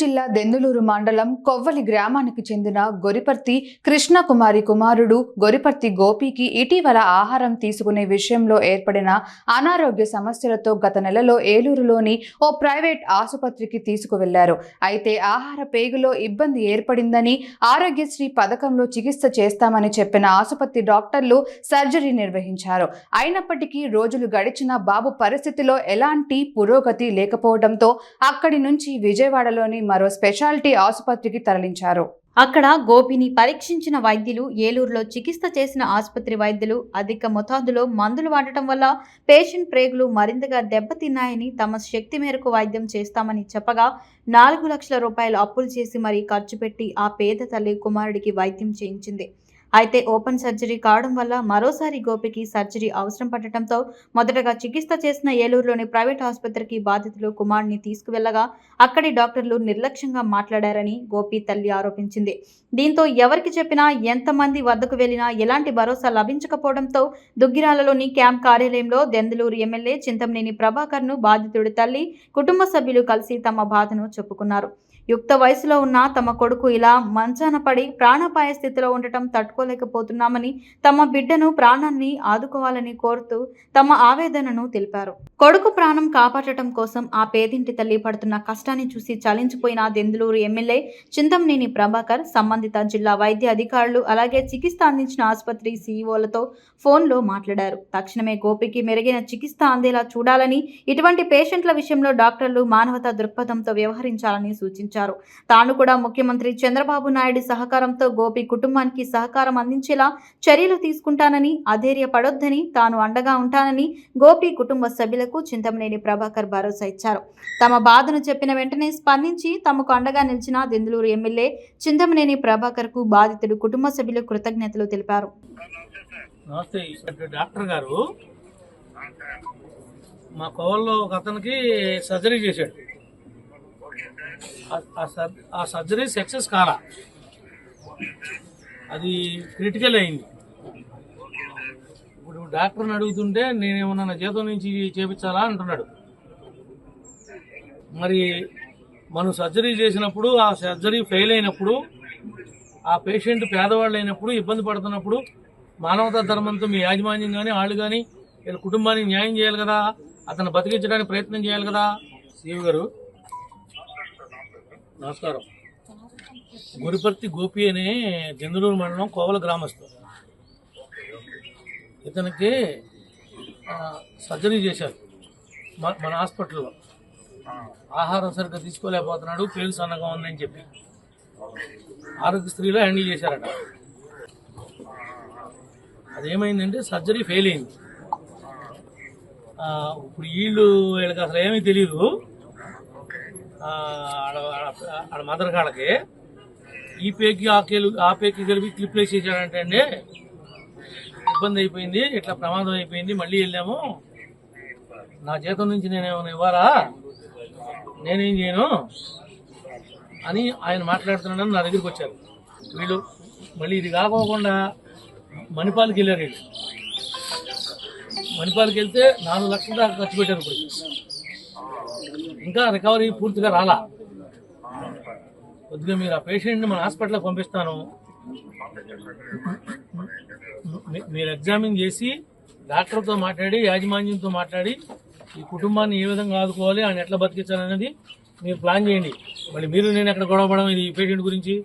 జిల్లా దెందులూరు మండలం కొవ్వలి గ్రామానికి చెందిన గొరిపర్తి కృష్ణకుమారి కుమారుడు గొరిపర్తి గోపికి ఇటీవల ఆహారం తీసుకునే విషయంలో ఏర్పడిన అనారోగ్య సమస్యలతో గత నెలలో ఏలూరులోని ఓ ప్రైవేట్ ఆసుపత్రికి తీసుకువెళ్ళారు. అయితే ఆహార పేగులో ఇబ్బంది ఏర్పడిందని ఆరోగ్యశ్రీ పథకంలో చికిత్స చేస్తామని చెప్పిన ఆసుపత్రి డాక్టర్లు సర్జరీ నిర్వహించారు. అయినప్పటికీ రోజులు గడిచిన బాబు పరిస్థితిలో ఎలాంటి పురోగతి లేకపోవడంతో అక్కడి నుంచి విజయవాడలోని మరో స్పెషాలిటీ ఆసుపత్రికి తరలించారు. అక్కడ గోపిని పరీక్షించిన వైద్యులు ఏలూరులో చికిత్స చేసిన ఆసుపత్రి వైద్యులు అధిక మోతాదులో మందులు వాడటం వల్ల పేషెంట్ ప్రేగులు మరింతగా దెబ్బతిన్నాయని తమ శక్తి మేరకు వైద్యం చేస్తామని చెప్పగా నాలుగు లక్షల రూపాయలు అప్పులు చేసి మరీ ఖర్చు పెట్టి ఆ పేద తల్లి కుమారుడికి వైద్యం చేయించింది. అయితే ఓపెన్ సర్జరీ కావడం వల్ల మరోసారి గోపికి సర్జరీ అవసరం పడటంతో మొదటగా చికిత్స చేసిన ఏలూరులోని ప్రైవేట్ ఆసుపత్రికి బాధితులు కుమార్ని తీసుకువెళ్ళగా అక్కడి డాక్టర్లు నిర్లక్ష్యంగా మాట్లాడారని గోపి తల్లి ఆరోపించింది. దీంతో ఎవరికి చెప్పినా ఎంతమంది వద్దకు వెళ్ళినా ఎలాంటి భరోసా లభించకపోవడంతో దుగ్గిరాలలోని క్యాంప్ కార్యాలయంలో దెందలూరు ఎమ్మెల్యే చింతమనేని ప్రభాకర్ను బాధితుడి తల్లి కుటుంబ సభ్యులు కలిసి తమ బాధను చెప్పుకున్నారు. యుక్త వయసులో ఉన్న తమ కొడుకు ఇలా మంచాన పడి ప్రాణాపాయ స్థితిలో ఉండటం తట్టు తట్టుకోలేకపోతున్నామని తమ బిడ్డను ప్రాణాన్ని ఆదుకోవాలని కోరుతూ తమ ఆవేదనను తెలిపారు. కొడుకు ప్రాణం కాపాడటం కోసం ఆ పేదింటి తల్లి పడుతున్న కష్టాన్ని చూసి చలించిపోయిన దెందులూరు ఎమ్మెల్యే చింతంనేని ప్రభాకర్ సంబంధిత జిల్లా వైద్య అధికారులు అలాగే చికిత్స అందించిన ఆసుపత్రి సీఈఓలతో ఫోన్లో మాట్లాడారు. తక్షణమే గోపికి మెరుగైన చికిత్స అందేలా చూడాలని ఇటువంటి పేషెంట్ల విషయంలో డాక్టర్లు మానవతా దృక్పథంతో వ్యవహరించాలని సూచించారు. తాను కూడా ముఖ్యమంత్రి చంద్రబాబు నాయుడు సహకారంతో గోపి కుటుంబానికి సహకారం అందించేలా చర్యలు తీసుకుంటానని అధైర్యపడొద్దని తాను అండగా ఉంటానని గోపి కుటుంబ సభ్యులకు చింతమనేని ప్రభాకర్ భరోసా ఇచ్చారు. తమ బాధను చెప్పిన వెంటనే స్పందించి తమకు అండగా నిలిచిన దెందులూరు ఎమ్మెల్యే చింతమనేని ప్రభాకర్కు బాధితుడు కుటుంబ సభ్యులు కృతజ్ఞతలు తెలిపారు. డాక్టర్ గారు. మా కోవల్లో ఒక అతనికి సర్జరీ చేశాడు. ఆ సర్జరీ సక్సెస్ కాలా. అది క్రిటికల్ అయింది. ఇప్పుడు డాక్టర్ని అడుగుతుంటే నేనేమన్నా నా జీతం నుంచి చేపించాలా అంటున్నాడు. మరి మనం సర్జరీ చేసినప్పుడు ఆ సర్జరీ ఫెయిల్ అయినప్పుడు ఆ పేషెంట్ పేదవాళ్ళు అయినప్పుడు ఇబ్బంది పడుతున్నప్పుడు మానవతా ధర్మంతో మీ యాజమాన్యం కానీ వాళ్ళు కానీ వీళ్ళ కుటుంబానికి న్యాయం చేయాలి కదా అతను బతికించడానికి ప్రయత్నం చేయాలి కదా? శివ గారు. నమస్కారం. గురిపర్తి గోపి అనే జందులూరు మండలం కోవల గ్రామస్తు ఇతనికి సర్జరీ చేశారు. మన- హాస్పిటల్లో. ఆహారం సరిగ్గా తీసుకోలేకపోతున్నాడు పేరు సన్నగా ఉందని చెప్పి. ఆరోగ్యశ్రీలో హ్యాండిల్ చేశారట. అదేమైందంటే సర్జరీ ఫెయిల్ అయింది. ఇప్పుడు వీళ్ళు వీళ్ళకి అసలు ఏమీ తెలియదు ఆడ మదర్ కాళ్ళకి ఈ పేకి ఆ కేలు ఆ పేకి కలిపి క్లిప్లు వేసేసాడంటే అండి ఇబ్బంది అయిపోయింది ఇట్లా ప్రమాదం అయిపోయింది మళ్ళీ వెళ్ళాము. నా జీతం నుంచి నేనేమైనా ఇవ్వాలా? నేనేం చేయను? అని ఆయన మాట్లాడుతున్నాడని నా దగ్గరికి వచ్చారు. వీళ్ళు మళ్ళీ ఇది కాకోకుండా మణిపాల్కి వెళ్ళారు వీళ్ళు. మణిపాల్కి వెళ్తే నాలుగు లక్షల దాకా ఖర్చు పెట్టారు ఇప్పుడు. ఇంకా రికవరీ పూర్తిగా రాలా. కొద్దిగా మీరు ఆ పేషెంట్ని మన హాస్పిటల్కి పంపిస్తాను. మీ- మీరు ఎగ్జామిన్ చేసి డాక్టర్తో మాట్లాడి యాజమాన్యంతో మాట్లాడి ఈ కుటుంబాన్ని ఏ విధంగా ఆదుకోవాలి ఆయన ఎట్లా బతికించాలనేది మీరు ప్లాన్ చేయండి. మళ్ళీ మీరు నేను ఎక్కడ గొడవపడడం ఇది ఈ పేషెంట్ గురించి.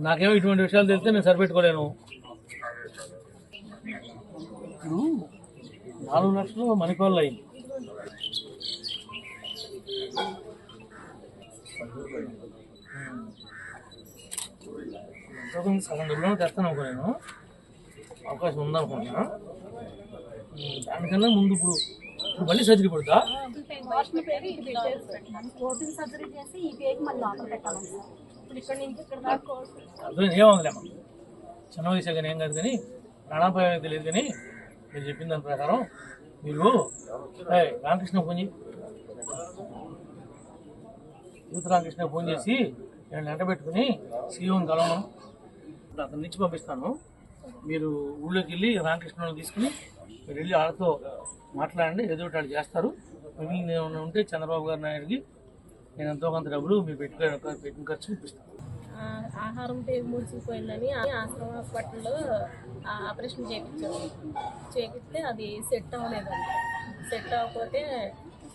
నాకేమో ఇటువంటి విషయాలు తెలిస్తే నేను సరిపెట్టుకోలేను. నాలుగు లక్షలు మణిపాల్లో అయింది. ఇంతకుముందు సగం డబ్బులు తెస్తాను అనుకో నేను. అవకాశం ఉందనుకుంటున్నా దానికన్నా ముందు ఇప్పుడు ఇప్పుడు మళ్ళీ సర్జరీ పడుతా అర్థం ఏమవుతులేమ్మా చిన్న వయసు కానీ ఏం కాదు కానీ ప్రాణాపాయం తెలియదు కానీ మీరు చెప్పిన దాని ప్రకారం మీరు రామకృష్ణ ఫోన్ చేయి ఫోన్ చేసి నేను వెంట సీఎం కలవను అతని నుంచి పంపిస్తాను. మీరు ఊళ్ళోకి వెళ్ళి రామకృష్ణను తీసుకుని మీరు వెళ్ళి వాళ్ళతో మాట్లాడండి ఏదో వాళ్ళు చేస్తారు. మిగిలిన ఏమైనా ఉంటే చంద్రబాబు గారు నాయుడికి నేను ఎంతో కొంత డబ్బులు మీరు పెట్టుకుని పెట్టిన ఖర్చు ఇప్పిస్తాను ఆహారం పేరు ముడిచిపోయిందని ఆశ్రమ హాస్పిటల్లో ఆ ఆపరేషన్ చేయించాము చేపిస్తే అది సెట్ అవ్వలేదండి సెట్ అవ్వకపోతే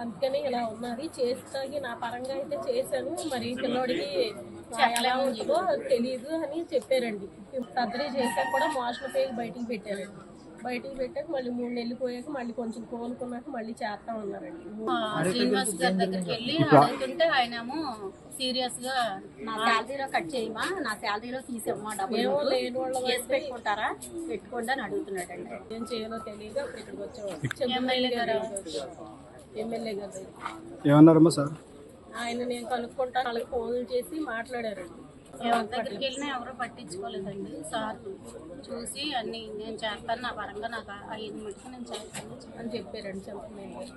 అందుకని ఇలా ఉన్నది చేస్తాగి నా పరంగా అయితే చేశాను. మరి పిల్లోడికి ఎలా ఉంటుందో తెలియదు అని చెప్పారండి. సర్జరీ చేశాక కూడా మోషన్ పేగి బయటికి పెట్టారండి. బయటికి పెట్టాక మళ్ళీ మూడు నెలలు పోయాక మళ్ళీ కొంచెం కోలుకున్నాక మళ్ళీ చేస్తా ఉన్నారండి. శ్రీనివాస్ గారి దగ్గరికి వెళ్ళి అడుగుతుంటే ఆయనేమో సీరియస్గా నా శాలరీలో కట్ చేయమా? నా శాలరీలో తీసేమ్మా డబ్బులు లేని వాళ్ళ కేసు పెట్టుకుంటారా? పెట్టుకోండి అని అడుగుతున్నాడండి. ఏం చేయాలో తెలియదు అప్పుడు ఇక్కడికి వచ్చాము ఎమ్మెల్యే గారు. ఏమన్నారమ్మా సార్? ఆయన నేను కనుక్కుంటా వాళ్ళకి ఫోన్లు చేసి మాట్లాడారండి ఎవరి దగ్గరికి వెళ్ళినా ఎవరు పట్టించుకోలేదండి. సార్ చూసి అన్ని నేను చేస్తాను నా పరంగా నాకు ఐదు మటుకు నేను చేస్తాను. అని చెప్పారండి చెప్పలేదు.